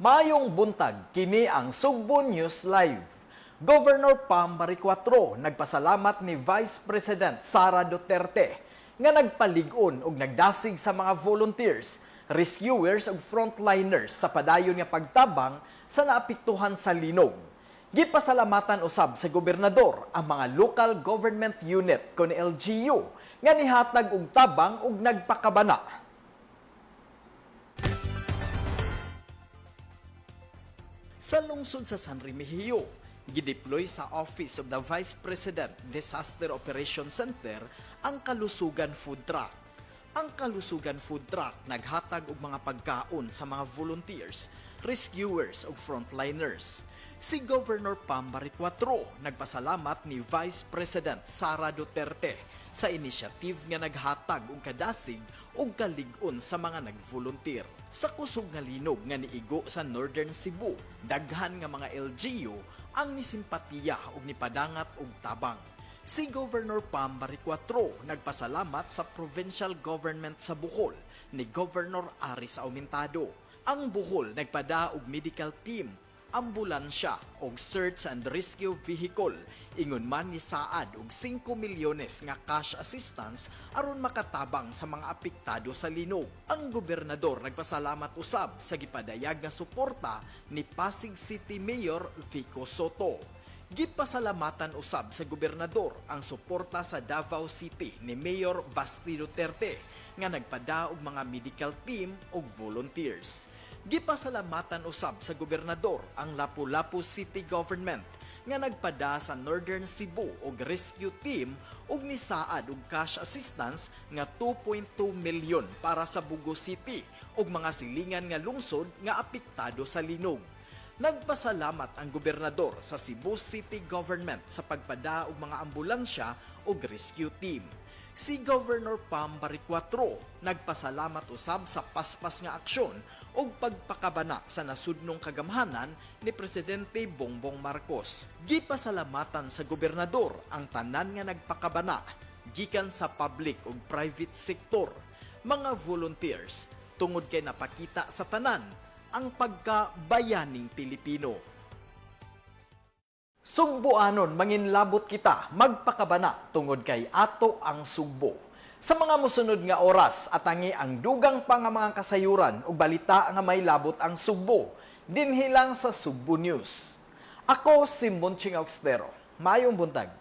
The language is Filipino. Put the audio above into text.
Mayong buntag, kini ang Sugbo News Live. Governor Pam Baricuatro nagpasalamat ni Vice President Sara Duterte nga nagpalig-on og nagdasig sa mga volunteers, rescuers ug frontliners sa padayon nga pagtabang sa naapektuhan sa linog. Gipasalamatan usab sa gobernador ang mga local government unit kon LGU nga nihatag og tabang ug nagpakabana. Sa lungsod sa San Remigio, gideploy sa Office of the Vice President Disaster Operations Center ang Kalusugan Food Truck. Ang Kalusugan Food Truck naghatag og mga pagkaon sa mga volunteers, rescuers ug frontliners. Si Governor Pam Baricuatro nagpasalamat ni Vice President Sara Duterte sa initiative nga naghatag og kadasig og kalig-on sa mga nag-volunteer. Sa kusog nga linog nga niigo sa Northern Cebu, daghan nga mga LGU ang nisimpatiya og nipadangat og tabang. Si Governor Pam Baricuatro nagpasalamat sa provincial government sa Bohol ni Governor Aris Aumentado. Ang Bohol nagpada og medical team ambulansya og search and rescue vehicle ingon man ni saad og 5 milyones nga cash assistance aron makatabang sa mga apektado sa linog. Ang gobernador nagpasalamat usab sa gipadayag nga suporta ni Pasig City Mayor Vico Soto. Gipasalamatan usab sa gobernador ang suporta sa Davao City ni Mayor Basti Duterte nga nagpada og mga medical team ug volunteers. Gipasalamatan usab sa gobernador ang Lapu-Lapu City Government nga nagpada sa Northern Cebu og rescue team ug nisaad og cash assistance nga 2.2 milyon para sa Bugo City ug mga silingan nga lungsod nga apektado sa linog. Nagpasalamat ang gobernador sa Cebu City Government sa pagpada og mga ambulansya ug rescue team. Si Governor Pam Baricuatro nagpasalamat usab sa paspas nga aksyon ug pagpakabana sa nasudnong kagamhanan ni Presidente Bongbong Marcos. Gipasalamatan sa gobernador ang tanan nga nagpakabana gikan sa public ug private sector, mga volunteers tungod kay napakita sa tanan ang pagkabayaning Pilipino. Sugboanon manginlabot kita magpakabana tungod kay ato ang sugbo. Sa mga musunod nga oras atangi ang dugang pa nga mga kasayuran ug balita nga may labot ang sugbo dinhi lang sa Sugbo News. Ako si Monching Austero. Mayong buntag.